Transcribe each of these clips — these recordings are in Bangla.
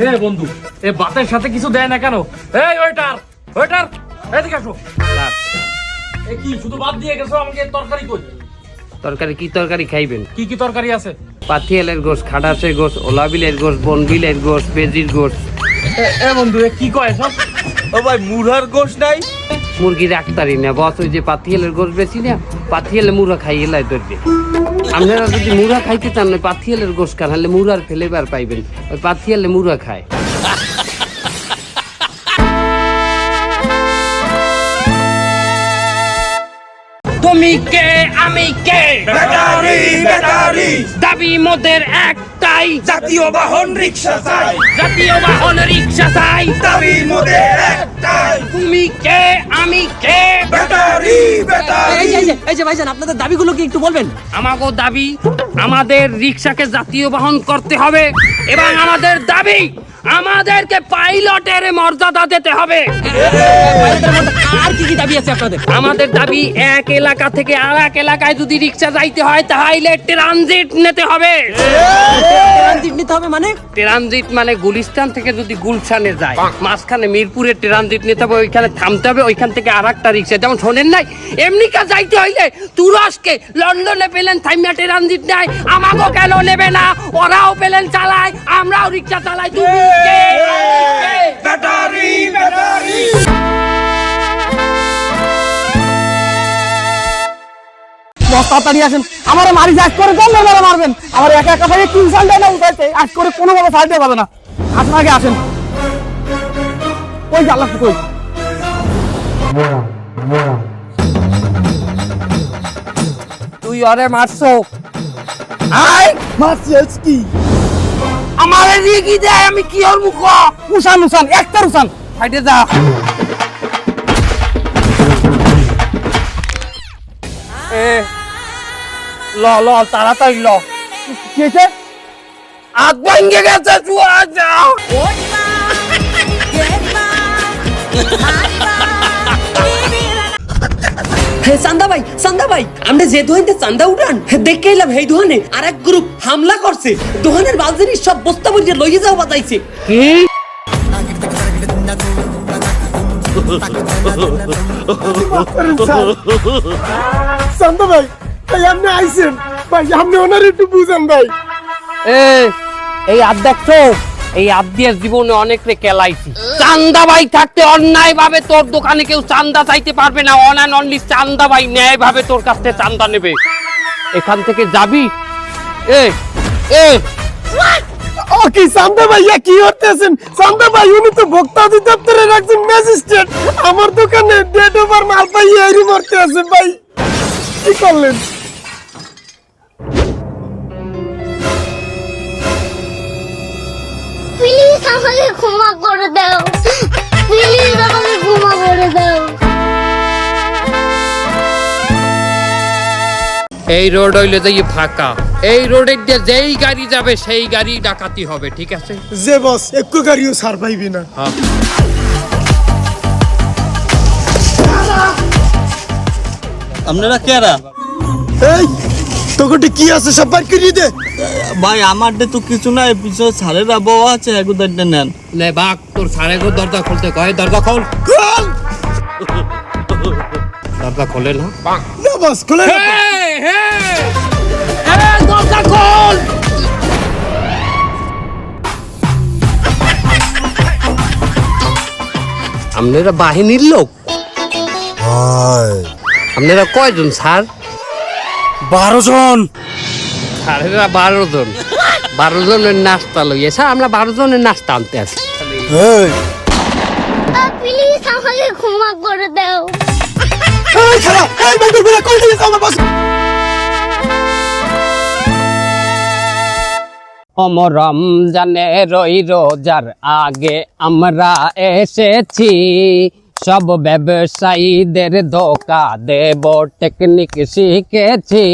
হে বন্ধু এ ভাতের সাথে কিছু দেয় না কেন? এই ওয়েটার ওয়েটার এদিকে আসো। এ কি শুধু ভাত দিয়ে গেছো আমাকে তরকারি কই? তরকারি কি তরকারি খাইবেন? কি কি তরকারি আছে? পাথিয়ালের গোস খাটাসের গোস ওলাবিলের গোস বনবিলের গোস বেজির গোস এ- এ বন্ধু এ কি কয় সব? ও ভাই মুরার গোশ নাই? মুরগি রাখতারি না বস ওই যে পাথিয়ালের গোস বেশি না পাথিয়ালে মুড়া খাইয়ে লাই ধরবে। আপনারা যদি মুড়া খাইতে চান না পাথিয়ালের গোস খান হলে মুড়ার ফ্লেভার পাইবেন। ওই পাথিয়ালে মুড়া খায়। তুমি কে? আমি কে? Battery battery. দাবি মোদের একটাই। জাতীয় বাহন রিক্সা চাই। জাতীয় বাহন রিক্সা চাই। দাবি মোদের একটাই। তুমি কে? আমি কে? Battery battery. এই যে ভাইজান আপনাদের দাবিগুলো কি একটু বলবেন? আমাকে দাবি আমাদের রিক্সাকে জাতীয় বাহন করতে হবে। এবং আমাদের দাবি আমাদেরকে পাইলটের মর্যাদা দিতে হবে। আর কি কি দাবি আছে আপনাদের? আমাদের দাবি এক এলাকা থেকে আর এক এলাকায় যদি রিক্সা যাইতে হয় তাহলে ট্রানজিট নিতে হবে। ট্রানজিট নিতে হবে মানে? ট্রানজিট মানে গুলিস্তান থেকে যদি গুলশানে যায় মাঝখানে মিরপুরে ট্রানজিট নিতে হবে ওইখানে থামতে হবে ওইখান থেকে আর একটা রিক্সা। যেমন শোনেন নাই এমনি কা যাইতে হইলে তুরস্কে লন্ডনে পেলেন থাইমা ট্রানজিট নেয় আমাকেও কেন নেবে না? ওরাও পেলেন চালায় আমরাও রিক্সা চালাই তুমি তাড়াতাড়ি আসেন। আমার মারি আজ করে মারবেন। আমার একা একা তিন সাল না উঠাইতে আজ করে কোনোভাবে দিয়ে পাবে না। আসেন আগে, আসেন। কই। জ্বালা তুই অরে মারছো। আই মারছি আজ কি আমার কি দেয়? আমি কি ওর মুখ? উসান উসান একটা উসান ফাইটে যা। এ, ল ল, তাড়াতাড়ি ল। কি হয়েছে? আগ ভেঙে গেছে, চুয়া, যাও। হে চান্দা ভাই চান্দা ভাই আমরা যে দোহানতে চান্দা উঠান দেখে এলাম এই দোহানে আর এক গ্রুপ হামলা করছে। দোহানের বালজিনি সব বস্তা বইয়ে লইয়ে যাও বাতাইছে। শান্ত ভাই ভাই আপনি আইছেন। ভাই আপনি ওনার একটু বুঝেন ভাই। এই আদ দেখছ এই আদ দিয়ে জীবনে অনেক রে কেলাইছি। চান্দা ভাই থাকতে অন্যায় ভাবে তোর দোকানে কেউ চান্দা চাইতে পারবে না। অন অ্যান্ড অনলি চান্দা ভাই ন্যায় ভাবে তোর কাছ থেকে চান্দা নেবে। এখান থেকে যাবি? এ এ। ও কি শান্ত ভাইয়া কি করতেছেন? শান্ত ভাই উনি তো ভোক্তা অধিদপ্তরের একজন ম্যাজিস্ট্রেট। আমার দোকানে ডেট ওভার মাল পাইয়ে মরতে আছে ভাই। কি করলেন? আমাকে ক্ষমা করে দাও। প্লিজ আমাকে ক্ষমা করে দাও। এই রোড হইলে যে ফাঁকা। এই রোডের দিয়ে যেই গাড়ি যাবে সেই গাড়ি ডাকাতি হবে ঠিক আছে? যে বস একটু গাড়িও সার পাইবি না। আপনারা কেরা? এই তোকে কি আছে সব বার করিয়ে দে। ভাই আমার তো কিছু নাই পিছনে সারেরা বউ আছে এগুদারটা নেন। লে বাক তোর সাড়ে গো দরজা খুলতে কয় দরজা খোল। খোল! দরজা খোলে না? না বস খুলে না। হে হে দরজা খোল! আপনারা বাহিনীর লোক? আপনারা কয়জন স্যার? বারো জন। স্যারেরা বারো জন। বারো জনের নাস্তা লইয়ে। স্যার আমরা বারো জনের নাস্তা আনতে আসি। এই। প্লিজ আমাকে ক্ষমা করে দাও। এই খালা এই বাইকের বিলা কই দিয়েছ আমার বস? অম রমজানে রই রোজার আগে আমরা এসেছি। সব ব্যবসায়ীদের ধোকা দেব টেকনিক শিখেছি।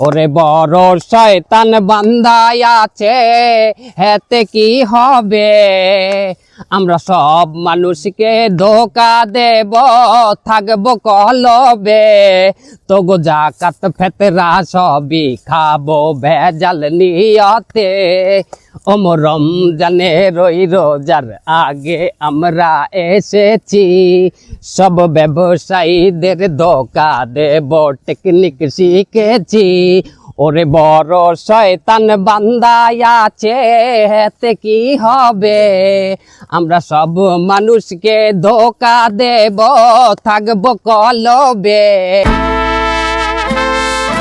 ওরে বড় শয়তান বান্ধাই আছে, হেতে কি হবে? আমরা সব মানুষকে ধোকা দেব, থাকব কলবে। তো জাকাত ফেতরা সবই খাব ভেজাল নিয়তে। অমর রমজানে রই রোজার আগে আমরা এসেছি। সব ব্যবসায়ীদের দেব টেকনিক শিখেছি। ওরে বড় শয়তান বান্দায় আছে হেতে কি হবে? আমরা সব মানুষকে ধোকা দেব, থাকব কলবে।